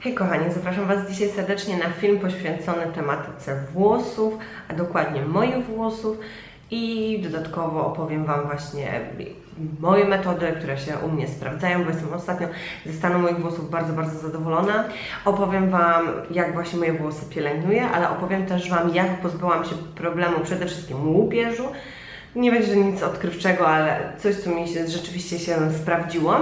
Hej kochani, zapraszam Was dzisiaj serdecznie na film poświęcony tematyce włosów, a dokładnie moich włosów i dodatkowo opowiem Wam właśnie moje metody, które się u mnie sprawdzają, bo jestem ostatnio ze stanu moich włosów bardzo, bardzo zadowolona. Opowiem Wam, jak właśnie moje włosy pielęgnuję, ale opowiem też Wam, jak pozbyłam się problemu przede wszystkim łupieżu, nie będzie nic odkrywczego, ale coś, co mi się rzeczywiście się sprawdziło.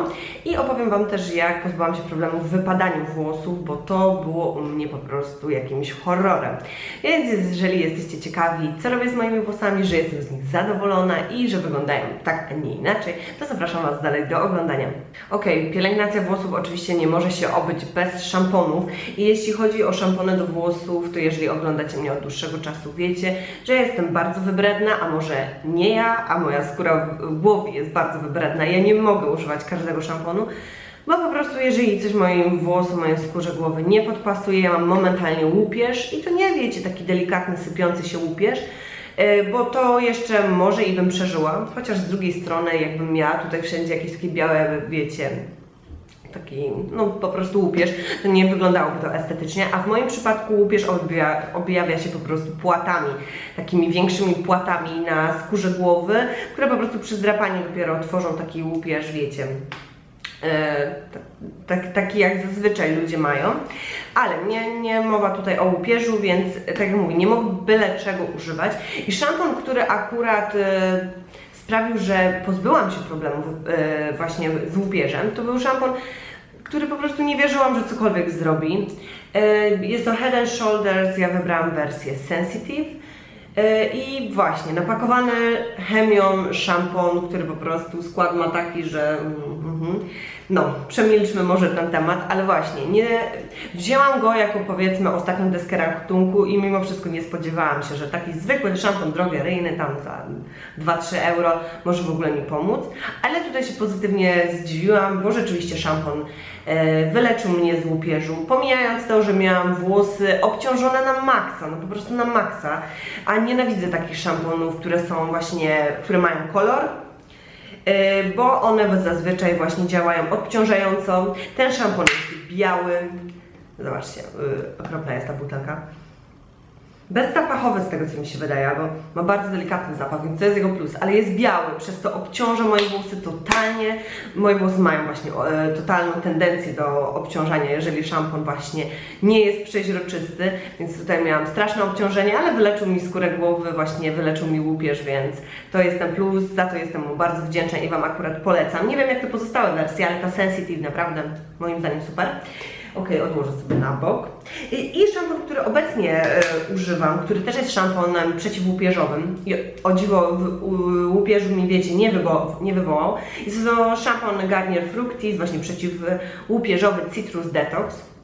I opowiem Wam też, jak pozbyłam się problemu w wypadaniu włosów, bo to było u mnie po prostu jakimś horrorem. Więc jeżeli jesteście ciekawi, co robię z moimi włosami, że jestem z nich zadowolona i że wyglądają tak, a nie inaczej, to zapraszam Was dalej do oglądania. Ok, pielęgnacja włosów oczywiście nie może się obyć bez szamponów. I jeśli chodzi o szampony do włosów, to jeżeli oglądacie mnie od dłuższego czasu, wiecie, że jestem bardzo wybredna, a może nie ja, a moja skóra w głowie jest bardzo wybredna. Ja nie mogę używać każdego szamponu, bo po prostu jeżeli coś moim włosom, mojej skórze głowy nie podpasuje, ja mam momentalnie łupież i to nie wiecie, taki delikatny, sypiący się łupież, e, bo to jeszcze może i bym przeżyła, chociaż z drugiej strony jakbym miała tutaj wszędzie jakieś takie białe, wiecie, taki, no po prostu łupież, to nie wyglądałoby to estetycznie, a w moim przypadku łupież objawia, objawia się po prostu płatami, takimi większymi płatami na skórze głowy, które po prostu przy zdrapaniu dopiero tworzą taki łupież, wiecie, e, tak, tak, taki jak zazwyczaj ludzie mają, ale nie, nie mowa tutaj o łupieżu, więc tak jak mówię, nie mogę byle czego używać. I szampon, który akurat e, sprawił, że pozbyłam się problemów e, właśnie z łupieżem, to był szampon, który po prostu nie wierzyłam, że cokolwiek zrobi. E, Jest to Head and Shoulders, ja wybrałam wersję Sensitive. E, I właśnie, napakowany chemią szampon, który po prostu skład ma taki, że mhm. no, przemilczmy może ten temat, ale właśnie, nie wzięłam go jako powiedzmy ostatnią deskę ratunku i mimo wszystko nie spodziewałam się, że taki zwykły szampon drogeryjny tam za 2-3 euro może w ogóle mi pomóc, ale tutaj się pozytywnie zdziwiłam, bo rzeczywiście szampon wyleczył mnie z łupieżu, pomijając to, że miałam włosy obciążone na maksa, no po prostu na maksa, a nienawidzę takich szamponów, które są właśnie, które mają kolor, e, bo one zazwyczaj właśnie działają odciążająco. Ten szampon jest biały, zobaczcie, okropna jest ta butelka. Bezzapachowy z tego co mi się wydaje, bo ma bardzo delikatny zapach, więc to jest jego plus, ale jest biały, przez to obciąża moje włosy totalnie. Moje włosy mają właśnie e, totalną tendencję do obciążania, jeżeli szampon właśnie nie jest przeźroczysty, więc tutaj miałam straszne obciążenie, ale wyleczył mi skórę głowy, właśnie wyleczył mi łupież, więc to jest ten plus, za to jestem mu bardzo wdzięczna i Wam akurat polecam. Nie wiem jak te pozostałe wersje, ale ta Sensitive naprawdę moim zdaniem super. Ok, odłożę sobie na bok. I, szampon, który obecnie e, używam, który też jest szamponem przeciwłupieżowym. I o dziwo w, łupieżu mi wiecie nie, wywo, nie wywołał. Jest to szampon Garnier Fructis, właśnie przeciwłupieżowy Citrus Detox.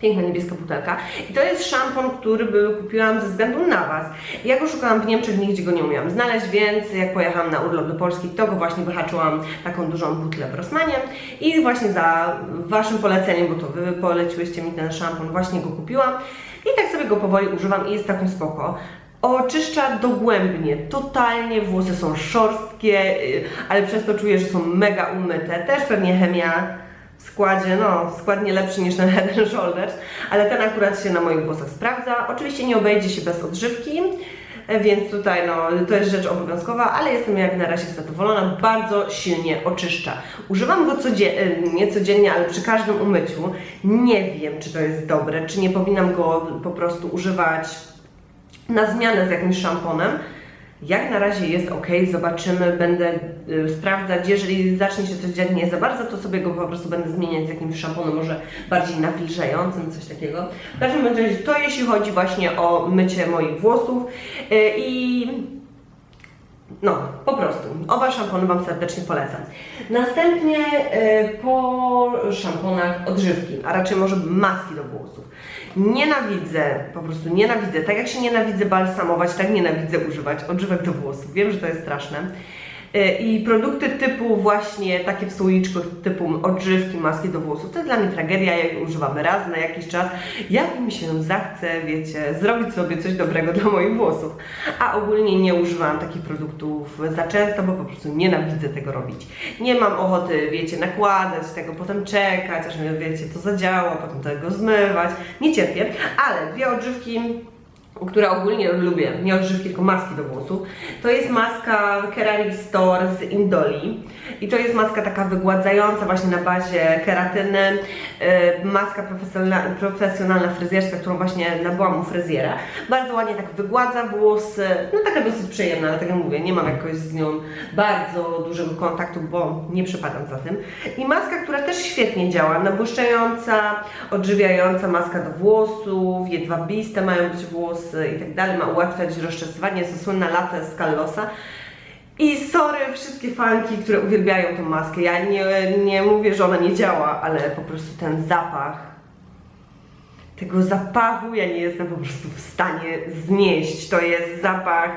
Piękna niebieska butelka. I to jest szampon, który by kupiłam ze względu na Was. Ja go szukałam w Niemczech, nigdzie go nie umiałam znaleźć, więc jak pojechałam na urlop do Polski, to go właśnie wyhaczyłam taką dużą butlę w Rossmanie i właśnie za Waszym poleceniem, bo to Wy poleciłyście mi ten szampon, właśnie go kupiłam i tak sobie go powoli używam i jest taką spoko. Oczyszcza dogłębnie, totalnie, włosy są szorstkie, yy, ale przez to czuję, że są mega umyte. Też pewnie chemia w składzie, no skład nie lepszy niż ten Head Shoulders, ale ten akurat się na moich włosach sprawdza. Oczywiście nie obejdzie się bez odżywki, więc tutaj no, to jest rzecz obowiązkowa, ale jestem jak na razie zadowolona, bardzo silnie oczyszcza. Używam go codziennie, nie codziennie, ale przy każdym umyciu. Nie wiem, czy to jest dobre, czy nie powinnam go po prostu używać na zmianę z jakimś szamponem. Jak na razie jest ok, zobaczymy, będę y, sprawdzać. Jeżeli zacznie się coś dziać nie za bardzo, to sobie go po prostu będę zmieniać z jakimś szamponem, może bardziej nawilżającym, coś takiego. W każdym razie to jeśli chodzi właśnie o mycie moich włosów y, i no, po prostu. Oba szampony Wam serdecznie polecam. Następnie y, po szamponach odżywki, a raczej może maski do włosów. Nienawidzę, po prostu nienawidzę. Tak jak się nienawidzę balsamować, tak nienawidzę używać odżywek do włosów. Wiem, że to jest straszne. Y, I produkty typu właśnie takie w słoiczkach, typu odżywki, maski do włosów, to jest dla mnie tragedia, ja je używam raz na jakiś czas, jak mi się zachce, wiecie, zrobić sobie coś dobrego dla moich włosów. A ogólnie nie używam takich produktów za często, bo po prostu nienawidzę tego robić. Nie mam ochoty, wiecie, nakładać tego, potem czekać, aż mi, wiecie, to zadziała, potem tego zmywać. Nie cierpię, ale dwie odżywki które ogólnie lubię, nie odżywki, tylko maski do włosów. To jest maska Kerali Store z Indoli i to jest maska taka wygładzająca właśnie na bazie keratyny, yy, maska profesjonalna, profesjonalna fryzjerska, którą właśnie nabyłam u fryzjera. Bardzo ładnie tak wygładza włosy, no taka dosyć przyjemna, ale tak jak mówię, nie mam jakoś z nią bardzo dużego kontaktu, bo nie przypadam za tym. I maska, która też świetnie działa, nabłyszczająca, odżywiająca maska do włosów, jedwabiste mają być włosy i tak dalej, ma ułatwiać rozczesywanie, jest to słynna latte z Callosa. I sorry wszystkie fanki, które uwielbiają tą maskę, ja nie, nie mówię, że ona nie działa, ale po prostu ten zapach, tego zapachu ja nie jestem po prostu w stanie znieść. To jest zapach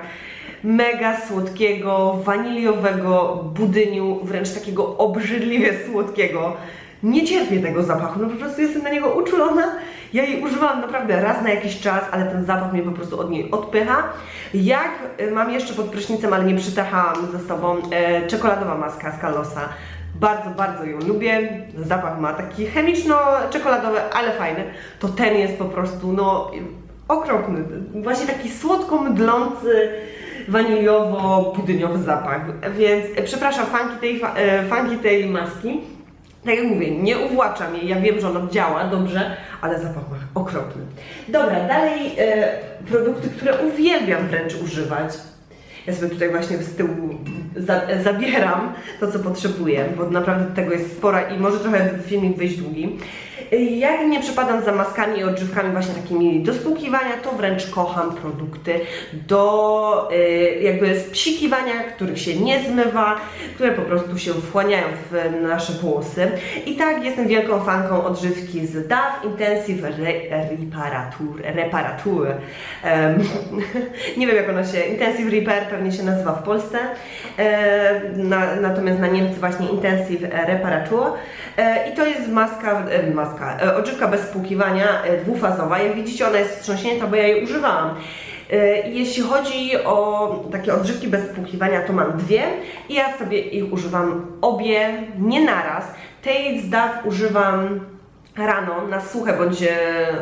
mega słodkiego, waniliowego budyniu, wręcz takiego obrzydliwie słodkiego. Nie cierpię tego zapachu, no po prostu jestem na niego uczulona. Ja jej używam naprawdę raz na jakiś czas, ale ten zapach mnie po prostu od niej odpycha. Jak y, mam jeszcze pod prysznicem, ale nie przytachałam ze sobą, e, czekoladowa maska z Kalosa. Bardzo, bardzo ją lubię. Zapach ma taki chemiczno-czekoladowy, ale fajny. To ten jest po prostu, no, okropny. Właśnie taki słodko-mdlący, waniliowo-budyniowy zapach. Więc e, przepraszam, fanki tej, fa- e, fanki tej maski. Tak jak mówię, nie uwłaczam jej, ja wiem, że ona działa dobrze, ale zapach ma okropny. Dobra, dalej e, produkty, które uwielbiam wręcz używać. Ja sobie tutaj właśnie z tyłu za, e, zabieram to, co potrzebuję, bo naprawdę tego jest spora i może trochę filmik wyjść długi. Jak nie przepadam za maskami i odżywkami właśnie takimi do spłukiwania, to wręcz kocham produkty do e, jakby spsikiwania, których się nie zmywa, które po prostu się wchłaniają w nasze włosy. I tak jestem wielką fanką odżywki z DAF Intensive Re Reparatur. Reparatur. Em, nie wiem jak ona się, Intensive Repair pewnie się nazywa w Polsce, e, na, natomiast na Niemcy właśnie Intensive Reparatur. E, I to jest maska, e, maska, e, odżywka bez spłukiwania, e, dwufazowa. Jak widzicie ona jest wstrząśnięta, bo ja jej używałam. E, Jeśli chodzi o takie odżywki bez spłukiwania, to mam dwie i ja sobie ich używam obie, nie naraz. Tej z DAW używam rano na suche bądź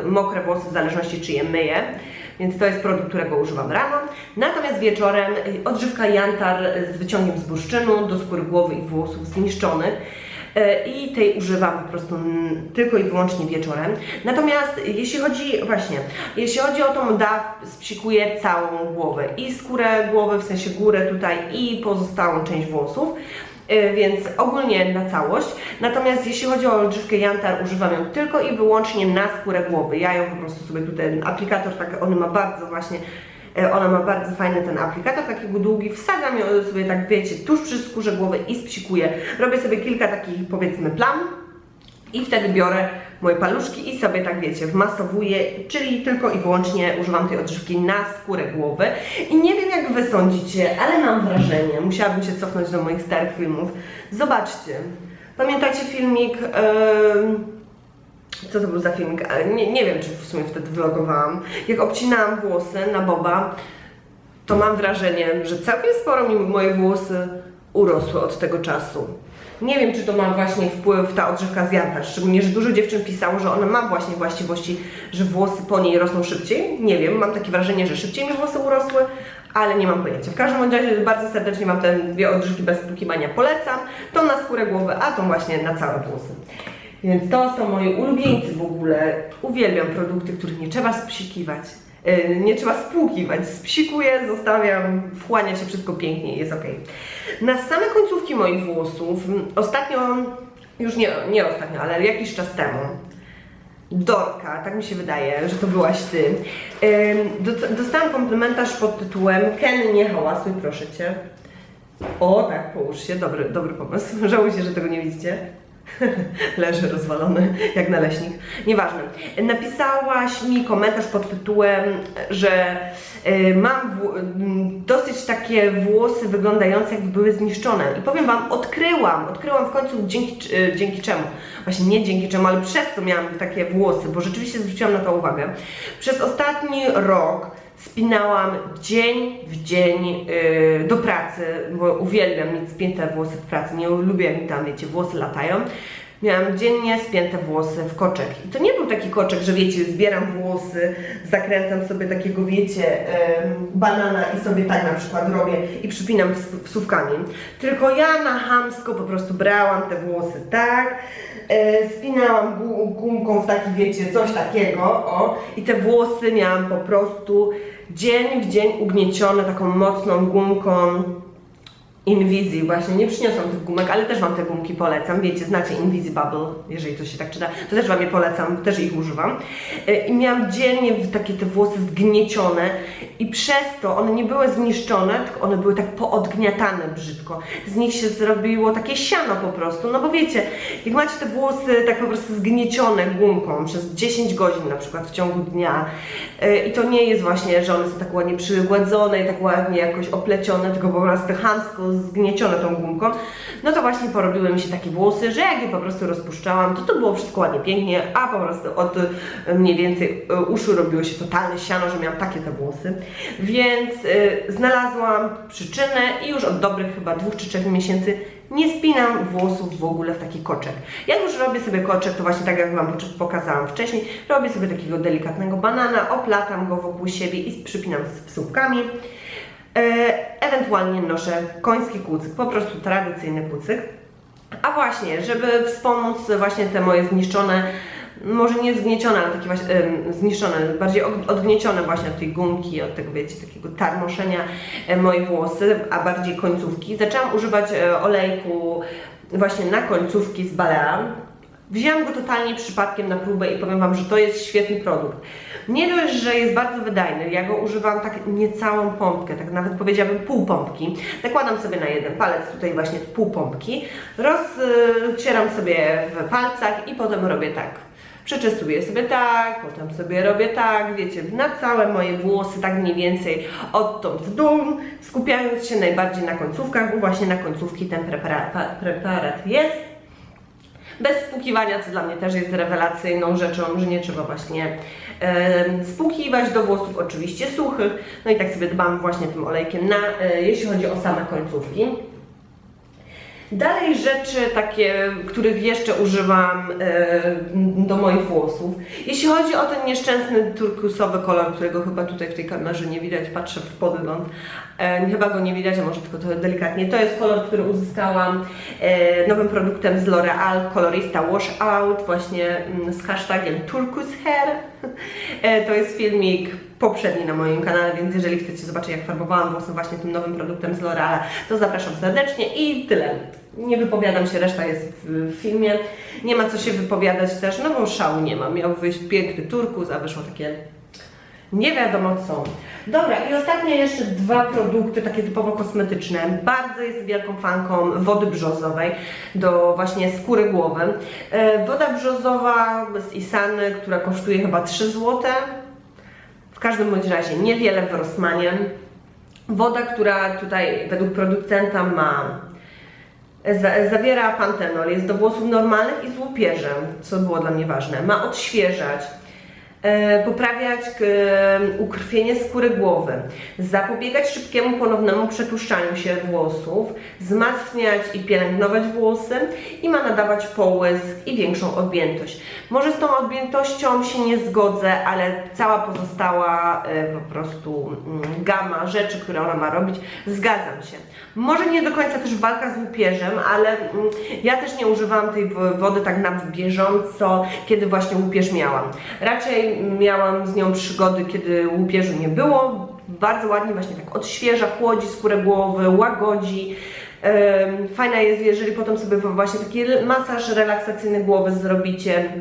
mokre włosy, w zależności czy je myję. Więc to jest produkt, którego używam rano. Natomiast wieczorem odżywka Jantar z wyciągiem z bursztynu do skóry głowy i włosów zniszczonych. E, I tej używam po prostu tylko i wyłącznie wieczorem. Natomiast jeśli chodzi, właśnie, jeśli chodzi o tą DAW, spsikuję całą głowę i skórę głowy, w sensie górę tutaj i pozostałą część włosów. E, Więc ogólnie na całość. Natomiast jeśli chodzi o odżywkę Jantar, używam ją tylko i wyłącznie na skórę głowy. Ja ją po prostu sobie tutaj, aplikator, tak, on ma bardzo właśnie Ona ma bardzo fajny ten aplikator, takiego długi. Wsadzam ją sobie tak, wiecie, tuż przy skórze głowy i spsikuję. Robię sobie kilka takich, powiedzmy, plam. I wtedy biorę moje paluszki i sobie tak wiecie, wmasowuję, czyli tylko i wyłącznie używam tej odżywki na skórę głowy. I nie wiem jak wy sądzicie, ale mam wrażenie, musiałabym się cofnąć do moich starych filmów. Zobaczcie, pamiętacie filmik... em, co to był za filmik? Nie, nie wiem, czy w sumie wtedy vlogowałam. Jak obcinałam włosy na Boba, to mam wrażenie, że całkiem sporo mi moje włosy urosły od tego czasu. Nie wiem, czy to ma właśnie wpływ ta odżywka z Jantar, szczególnie, że dużo dziewczyn pisało, że ona ma właśnie właściwości, że włosy po niej rosną szybciej. Nie wiem, mam takie wrażenie, że szybciej mi włosy urosły, ale nie mam pojęcia. W każdym razie bardzo serdecznie Wam te dwie odżywki bez spłukiwania polecam. Tą na skórę głowy, a tą właśnie na całe włosy. Więc to są moje ulubieńcy w ogóle. Uwielbiam produkty, których nie trzeba spsikiwać. Yy, nie trzeba spłukiwać. Spsikuję, zostawiam, wchłania się wszystko pięknie i jest ok. Na same końcówki moich włosów, ostatnio, już nie, nie ostatnio, ale jakiś czas temu, Dorka, tak mi się wydaje, że to byłaś ty. Dostałam komplementarz pod tytułem Ken, nie hałasuj, proszę cię. O, tak, połóż się, dobry, dobry pomysł. Żałuję, że tego nie widzicie. leży rozwalony jak naleśnik. Nieważne. Napisałaś mi komentarz pod tytułem, że y, mam m, dosyć takie włosy wyglądające jakby były zniszczone. I powiem Wam, odkryłam, odkryłam w końcu dzięki, y, dzięki czemu. Właśnie nie dzięki czemu, ale przez to miałam takie włosy, bo rzeczywiście zwróciłam na to uwagę. Przez ostatni rok spinałam dzień w dzień yy, do pracy, bo uwielbiam mieć spięte włosy w pracy, nie lubię jak mi tam, wiecie, włosy latają. Miałam dziennie spięte włosy w koczek. I to nie był taki koczek, że wiecie, zbieram włosy, zakręcam sobie takiego, wiecie, em, banana i sobie tak na przykład robię i przypinam ws- wsówkami. Tylko ja na chamsko po prostu brałam te włosy tak, e, spinałam gu- gumką w taki, wiecie, coś takiego, o, i te włosy miałam po prostu dzień w dzień ugniecione taką mocną gumką Invisi, właśnie nie przyniosłam tych gumek, ale też Wam te gumki polecam. Wiecie, znacie Invisi Bubble, jeżeli to się tak czyta, to też Wam je polecam, też ich używam. E, I miałam dziennie w- takie te włosy zgniecione i przez to one nie były zniszczone, tylko one były tak poodgniatane brzydko. Z nich się zrobiło takie siano po prostu, no bo wiecie, jak macie te włosy tak po prostu zgniecione gumką przez 10 godzin na przykład w ciągu dnia e, i to nie jest właśnie, że one są tak ładnie przygładzone i tak ładnie jakoś oplecione, tylko po prostu chamsko zgniecione tą gumką, no to właśnie porobiły mi się takie włosy, że jak je po prostu rozpuszczałam, to to było wszystko ładnie, pięknie, a po prostu od e, mniej więcej e, uszu robiło się totalne siano, że miałam takie te włosy. Więc e, znalazłam przyczynę i już od dobrych chyba dwóch czy trzech miesięcy nie spinam włosów w ogóle w taki koczek. Jak już robię sobie koczek, to właśnie tak jak Wam pokazałam wcześniej, robię sobie takiego delikatnego banana, oplatam go wokół siebie i przypinam z wsówkami. E, ewentualnie noszę koński kucyk, po prostu tradycyjny kucyk. A właśnie, żeby wspomóc właśnie te moje zniszczone, może nie zgniecione, ale takie właśnie em, zniszczone, bardziej od- odgniecione właśnie od tej gumki, od tego wiecie, takiego tarmoszenia e, moje włosy, a bardziej końcówki. Zaczęłam używać e, olejku właśnie na końcówki z Balea. Wzięłam go totalnie przypadkiem na próbę i powiem Wam, że to jest świetny produkt. Nie dość, że jest bardzo wydajny, ja go używam tak niecałą pompkę, tak nawet powiedziałabym pół pompki. Nakładam sobie na jeden palec tutaj właśnie pół pompki, rozcieram sobie w palcach i potem robię tak. Przeczystuję sobie tak, potem sobie robię tak, wiecie, na całe moje włosy, tak mniej więcej odtąd w dół, skupiając się najbardziej na końcówkach, bo właśnie na końcówki ten preparat, preparat jest. Bez spłukiwania, co dla mnie też jest rewelacyjną rzeczą, że nie trzeba właśnie spłukiwać do włosów, oczywiście suchych. No i tak sobie dbam właśnie tym olejkiem na, e, jeśli chodzi o same końcówki. Dalej rzeczy takie, których jeszcze używam e, do moich włosów. Jeśli chodzi o ten nieszczęsny turkusowy kolor, którego chyba tutaj w tej kamerze nie widać, patrzę w podgląd, e, chyba go nie widać, a może tylko to delikatnie. To jest kolor, który uzyskałam e, nowym produktem z L'Oreal, kolorista Wash Out, właśnie mm, z hashtagiem Turkus Hair. E, to jest filmik poprzedni na moim kanale, więc jeżeli chcecie zobaczyć jak farbowałam włosy właśnie tym nowym produktem z L'Oreal, to zapraszam serdecznie i tyle. Nie wypowiadam się, reszta jest w filmie. Nie ma co się wypowiadać też, no bo szału nie ma. Miał wyjść piękny turkus, a wyszło takie nie wiadomo co. Dobra, i ostatnie jeszcze dwa produkty, takie typowo kosmetyczne. Bardzo jestem wielką fanką wody brzozowej do właśnie skóry głowy. E, Woda brzozowa z Isany, która kosztuje chyba 3 zł. W każdym bądź razie niewiele w Rossmanie. Woda, która tutaj według producenta ma za- zawiera pantenol, jest do włosów normalnych i z łupieżem, co było dla mnie ważne. Ma odświeżać, e, poprawiać e, ukrwienie skóry głowy, zapobiegać szybkiemu ponownemu przetłuszczaniu się włosów, wzmacniać i pielęgnować włosy i ma nadawać połysk i większą objętość. Może z tą objętością się nie zgodzę, ale cała pozostała e, po prostu mm, gama rzeczy, które ona ma robić, zgadzam się. Może nie do końca też walka z łupieżem, ale mm, ja też nie używałam tej wody tak na bieżąco, kiedy właśnie łupież miałam. Raczej miałam z nią przygody, kiedy łupieżu nie było. Bardzo ładnie właśnie tak odświeża, chłodzi skórę głowy, łagodzi. Fajna jest, jeżeli potem sobie właśnie taki masaż relaksacyjny głowy zrobicie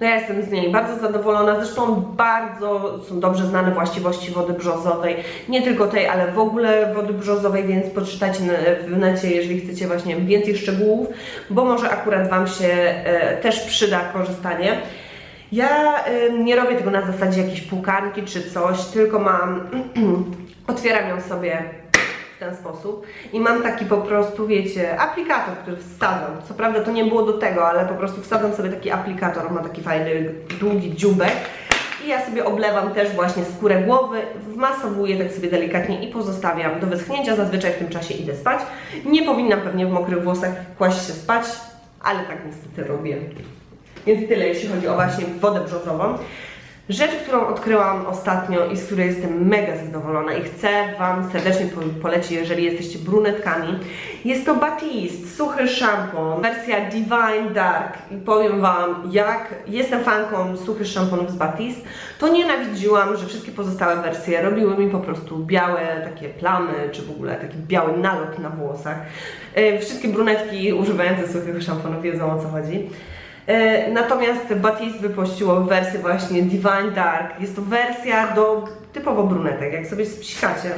No ja jestem z niej bardzo zadowolona, zresztą bardzo są dobrze znane właściwości wody brzozowej, nie tylko tej, ale w ogóle wody brzozowej, więc poczytajcie w necie, jeżeli chcecie właśnie więcej szczegółów, bo może akurat Wam się e, też przyda korzystanie. Ja e, nie robię tego na zasadzie jakiejś półkarki czy coś, tylko mam, otwieram ją sobie ten sposób i mam taki po prostu, wiecie, aplikator, który wsadzam. Co prawda to nie było do tego, ale po prostu wsadzam sobie taki aplikator, ma taki fajny, długi dziubek i ja sobie oblewam też właśnie skórę głowy, wmasowuję tak sobie delikatnie i pozostawiam do wyschnięcia, zazwyczaj w tym czasie idę spać. Nie powinnam pewnie w mokrych włosach kłaść się spać, ale tak niestety robię. Więc tyle, jeśli chodzi o właśnie wodę brzozową. Rzecz, którą odkryłam ostatnio i z której jestem mega zadowolona i chcę Wam serdecznie po- polecić, jeżeli jesteście brunetkami, jest to Batiste, suchy szampon, wersja Divine Dark. I powiem Wam, jak jestem fanką suchych szamponów z Batiste, to nienawidziłam, że wszystkie pozostałe wersje robiły mi po prostu białe takie plamy, czy w ogóle taki biały nalot na włosach. E, Wszystkie brunetki używające suchych szamponów wiedzą o co chodzi. E, Natomiast Batiste wypuściło wersję właśnie Divine Dark. Jest to wersja do typowo brunetek. Jak sobie spsikacie,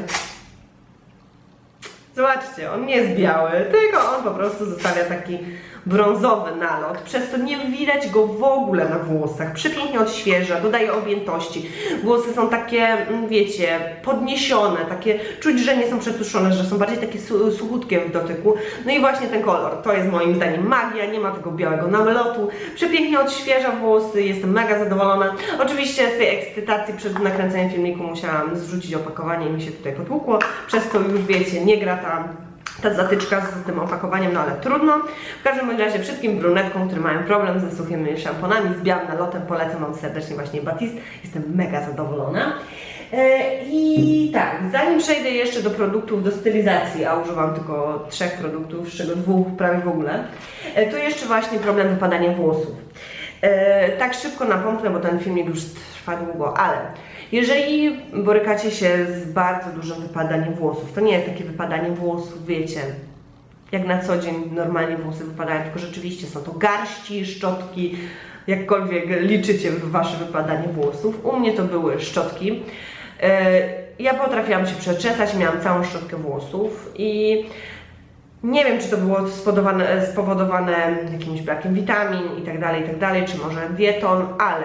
zobaczcie, on nie jest biały, tylko on po prostu zostawia taki brązowy nalot, przez co nie widać go w ogóle na włosach. Przepięknie odświeża, dodaje objętości. Włosy są takie, mm, wiecie, podniesione, takie, czuć, że nie są przetuszone, że są bardziej takie su suchutkie w dotyku. No i właśnie ten kolor, to jest moim zdaniem magia, nie ma tego białego nalotu. Przepięknie odświeża włosy, jestem mega zadowolona. Oczywiście z tej ekscytacji przed nakręceniem filmiku musiałam zrzucić opakowanie i mi się tutaj potłukło, przez to już wiecie, nie gra ta ta zatyczka z tym opakowaniem, no ale trudno. W każdym razie wszystkim brunetkom, które mają problem ze suchymi szamponami, z białym nalotem, polecam Wam serdecznie właśnie Batiste. Jestem mega zadowolona. E, I tak, zanim przejdę jeszcze do produktów do stylizacji, a używam tylko trzech produktów, z czego dwóch prawie w ogóle, e, to jeszcze właśnie problem wypadania włosów. E, tak szybko napomknę, bo ten filmik już trwa długo, ale jeżeli borykacie się z bardzo dużym wypadaniem włosów, to nie jest takie wypadanie włosów, wiecie, jak na co dzień normalnie włosy wypadają, tylko rzeczywiście są to garści, szczotki, jakkolwiek liczycie w wasze wypadanie włosów. U mnie to były szczotki. E, Ja potrafiłam się przeczesać, miałam całą szczotkę włosów i nie wiem, czy to było spowodowane, jakimś brakiem witamin i tak dalej, i tak czy może dietą, ale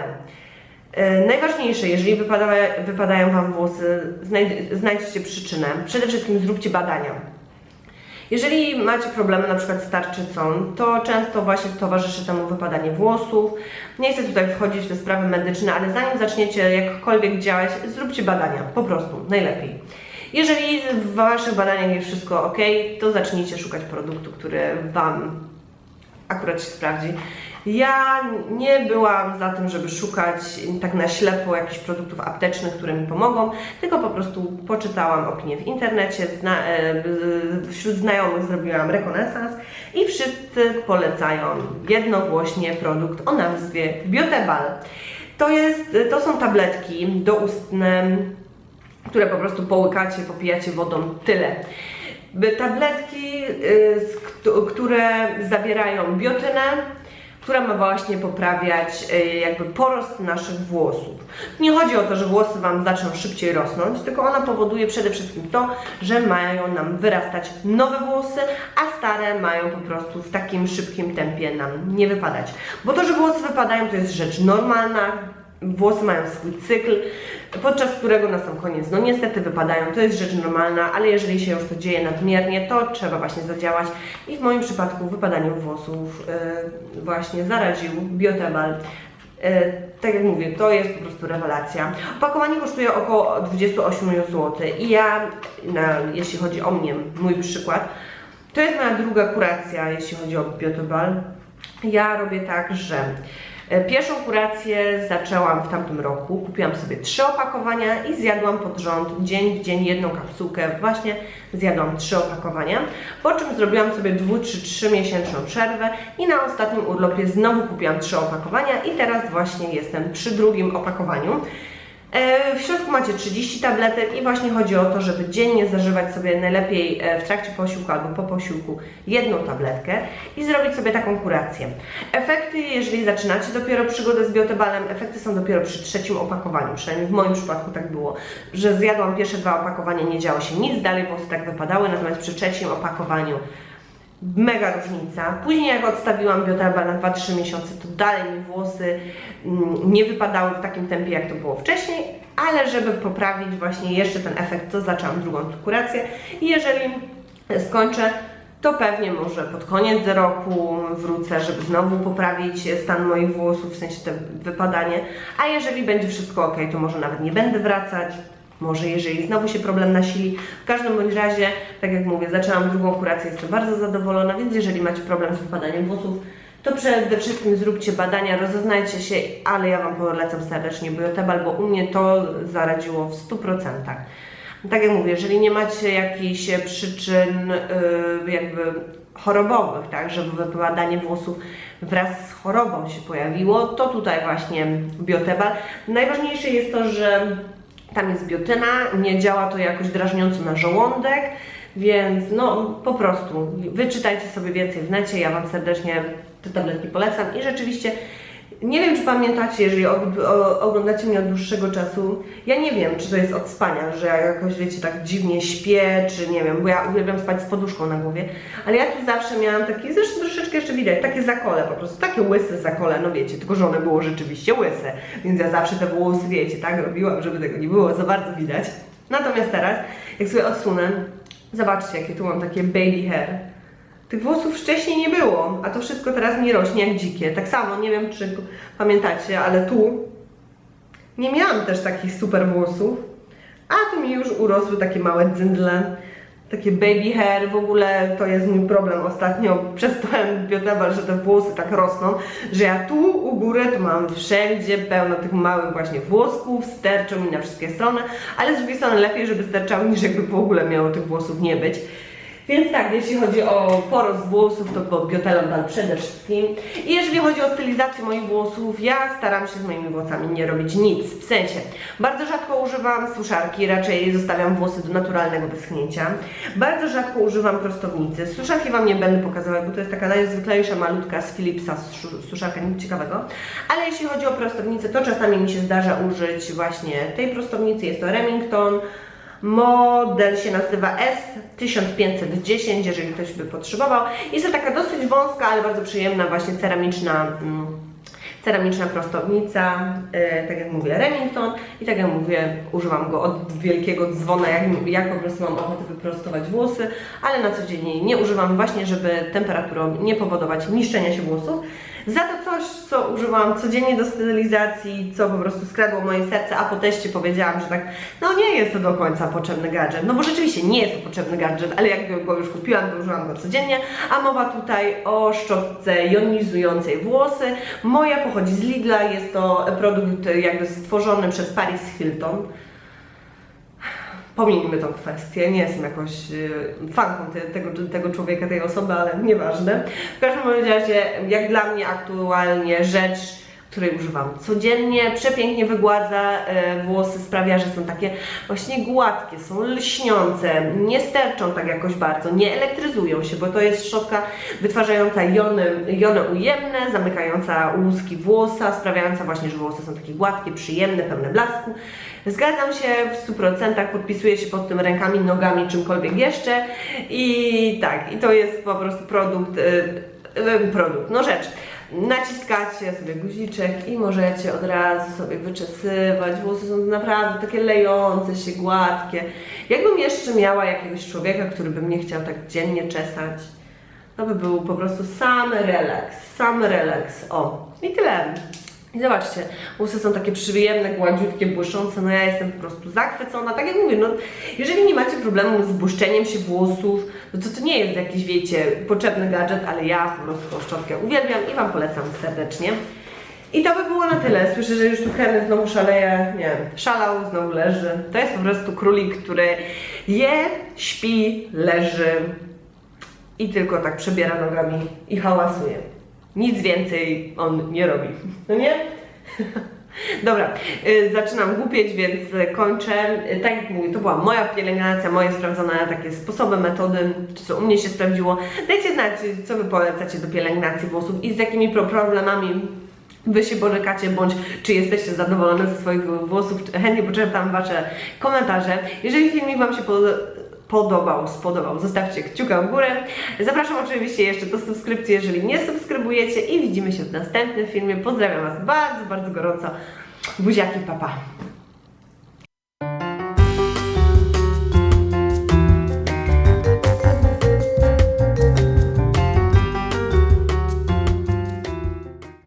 najważniejsze, jeżeli wypada, wypadają Wam włosy, znajd, znajdźcie przyczynę. Przede wszystkim zróbcie badania. Jeżeli macie problemy na przykład z tarczycą, to często właśnie towarzyszy temu wypadanie włosów. Nie chcę tutaj wchodzić w te sprawy medyczne, ale zanim zaczniecie jakkolwiek działać, zróbcie badania, po prostu, najlepiej. Jeżeli w Waszych badaniach jest wszystko ok, to zacznijcie szukać produktu, który Wam akurat się sprawdzi. Ja nie byłam za tym, żeby szukać tak na ślepo jakichś produktów aptecznych, które mi pomogą, tylko po prostu poczytałam opinie w internecie, zna, e, wśród znajomych zrobiłam rekonesans i wszyscy polecają jednogłośnie produkt o nazwie Biotebal. To, jest, to są tabletki doustne, które po prostu połykacie, popijacie wodą, tyle. Tabletki, y, które zawierają biotynę, która ma właśnie poprawiać y, jakby porost naszych włosów. Nie chodzi o to, że włosy Wam zaczną szybciej rosnąć, tylko ona powoduje przede wszystkim to, że mają nam wyrastać nowe włosy, a stare mają po prostu w takim szybkim tempie nam nie wypadać. Bo to, że włosy wypadają, to jest rzecz normalna, Włosy mają swój cykl, podczas którego na sam koniec, no niestety wypadają, to jest rzecz normalna, ale jeżeli się już to dzieje nadmiernie, to trzeba właśnie zadziałać i w moim przypadku wypadaniem włosów yy, właśnie zaraził Biotebal. Yy, tak jak mówię, to jest po prostu rewelacja. Opakowanie kosztuje około 28 zł i ja, jeśli chodzi o mnie, mój przykład, to jest moja druga kuracja, jeśli chodzi o Biotebal. Ja robię tak, że e, pierwszą kurację zaczęłam w tamtym roku. Kupiłam sobie trzy opakowania i zjadłam pod rząd dzień w dzień jedną kapsułkę. Właśnie zjadłam trzy opakowania. Po czym zrobiłam sobie dwu czy trzy miesięczną przerwę i na ostatnim urlopie znowu kupiłam trzy opakowania i teraz właśnie jestem przy drugim opakowaniu. E, W środku macie 30 tabletek i właśnie chodzi o to, żeby dziennie zażywać sobie najlepiej e, w trakcie posiłku albo po posiłku jedną tabletkę i zrobić sobie taką kurację. Efekty, jeżeli zaczynacie dopiero przygodę z biotebalem, efekty są dopiero przy trzecim opakowaniu. Przynajmniej w moim przypadku tak było, że zjadłam pierwsze dwa opakowania, nie działo się nic, dalej włosy tak wypadały, natomiast przy trzecim opakowaniu mega różnica. Później jak odstawiłam biotebal na 2-3 miesiące, to dalej mi włosy mm, nie wypadały w takim tempie, jak to było wcześniej, ale żeby poprawić właśnie jeszcze ten efekt, to zaczęłam drugą kurację. I jeżeli skończę, to pewnie może pod koniec roku wrócę, żeby znowu poprawić stan moich włosów, w sensie to wypadanie, a jeżeli będzie wszystko ok, to może nawet nie będę wracać, może jeżeli znowu się problem nasili. W każdym bądź razie, tak jak mówię, zaczęłam drugą kurację, jestem bardzo zadowolona, więc jeżeli macie problem z wypadaniem włosów, to przede wszystkim zróbcie badania, rozeznajcie się, ale ja Wam polecam serdecznie Biotebal, bo u mnie to zaradziło w 100%. Tak jak mówię, jeżeli nie macie jakichś przyczyn yy, jakby chorobowych, tak, że wypadanie włosów wraz z chorobą się pojawiło, to tutaj właśnie Biotebal. Najważniejsze jest to, że tam jest biotyna, nie działa to jakoś drażniąco na żołądek, więc no po prostu wyczytajcie sobie więcej w necie, ja Wam serdecznie te tabletki polecam i rzeczywiście nie wiem, czy pamiętacie, jeżeli oglądacie mnie od dłuższego czasu, ja nie wiem, czy to jest od spania, że ja jakoś, wiecie, tak dziwnie śpię, czy nie wiem, bo ja uwielbiam spać z poduszką na głowie, ale ja tu zawsze miałam takie, zresztą troszeczkę jeszcze widać, takie zakole po prostu, takie łyse zakole, no wiecie, tylko że one było rzeczywiście łyse, więc ja zawsze te włosy, wiecie, tak robiłam, żeby tego nie było za bardzo widać. Natomiast teraz, jak sobie odsunę, zobaczcie, jakie tu mam takie baby hair. Tych włosów wcześniej nie było, a to wszystko teraz mi rośnie jak dzikie. Tak samo, nie wiem czy pamiętacie, ale tu nie miałam też takich super włosów, a tu mi już urosły takie małe dzyndzle, takie baby hair, w ogóle to jest mój problem ostatnio przez ten że te włosy tak rosną, że ja tu u góry to mam wszędzie pełno tych małych właśnie włosków, sterczą mi na wszystkie strony, ale z drugiej strony lepiej, żeby sterczały niż jakby w ogóle miało tych włosów nie być. Więc tak, jeśli chodzi o porost włosów, to biotelon przede wszystkim. I jeżeli chodzi o stylizację moich włosów, ja staram się z moimi włosami nie robić nic. W sensie, bardzo rzadko używam suszarki, raczej zostawiam włosy do naturalnego wyschnięcia. Bardzo rzadko używam prostownicy. Suszarki Wam nie będę pokazywać, bo to jest taka najzwyklejsza malutka z Philipsa suszarka, nic ciekawego. Ale jeśli chodzi o prostownicę, to czasami mi się zdarza użyć właśnie tej prostownicy. Jest to Remington. Model się nazywa S1510, jeżeli ktoś by potrzebował. Jest to taka dosyć wąska, ale bardzo przyjemna, właśnie ceramiczna, mm, ceramiczna prostownica. E, tak jak mówię, Remington. I tak jak mówię, używam go od wielkiego dzwona, jak, jak po prostu mam ochotę wyprostować włosy, ale na co dzień nie używam, właśnie żeby temperaturą nie powodować niszczenia się włosów. Za to coś, co używam codziennie do stylizacji, co po prostu skradło moje serce, a po teście powiedziałam, że tak, no nie jest to do końca potrzebny gadżet. No bo rzeczywiście nie jest to potrzebny gadżet, ale jak go już kupiłam, to używam go codziennie. A mowa tutaj o szczotce jonizującej włosy. Moja pochodzi z Lidla, jest to produkt jakby stworzony przez Paris Hilton. Pominijmy tą kwestię, nie jestem jakoś y, fanką te, tego, tego człowieka, tej osoby, ale nieważne. W każdym razie, jak dla mnie aktualnie rzecz, której używam codziennie, przepięknie wygładza e, włosy, sprawia, że są takie właśnie gładkie, są lśniące, nie sterczą tak jakoś bardzo, nie elektryzują się, bo to jest szczotka wytwarzająca jony, jony ujemne, zamykająca łuski włosa, sprawiająca właśnie, że włosy są takie gładkie, przyjemne, pełne blasku. Zgadzam się w 100%, podpisuję się pod tym rękami, nogami, czymkolwiek jeszcze i tak, i to jest po prostu produkt, y, y, produkt, no rzecz. Naciskacie sobie guziczek i możecie od razu sobie wyczesywać. Włosy są naprawdę takie lejące się, gładkie. Jakbym jeszcze miała jakiegoś człowieka, który by mnie chciał tak dziennie czesać, to by był po prostu sam relaks, sam relaks. O, i tyle. I zobaczcie, włosy są takie przyjemne, gładziutkie, błyszczące, no ja jestem po prostu zachwycona. Tak jak mówię, no jeżeli nie macie problemu z błyszczeniem się włosów, no to to nie jest jakiś, wiecie, potrzebny gadżet, ale ja po prostu tą szczotkę uwielbiam i Wam polecam serdecznie. I to by było na tyle. Słyszę, że już tu Kenny znowu szaleje, nie wiem, szalał, znowu leży. To jest po prostu królik, który je, śpi, leży i tylko tak przebiera nogami i hałasuje. Nic więcej on nie robi. No nie? Dobra, y, zaczynam głupieć, więc kończę. Y, Tak jak mówię, to była moja pielęgnacja, moje sprawdzone takie sposoby, metody, co u mnie się sprawdziło. Dajcie znać, co Wy polecacie do pielęgnacji włosów i z jakimi pro- problemami Wy się borykacie, bądź czy jesteście zadowolone ze swoich włosów. Chętnie poczytam Wasze komentarze. Jeżeli filmik Wam się podobał, podobał, spodobał, zostawcie kciuka w górę. Zapraszam oczywiście jeszcze do subskrypcji, jeżeli nie subskrybujecie i widzimy się w następnym filmie. Pozdrawiam Was bardzo, bardzo gorąco. Buziaki, papa. Pa.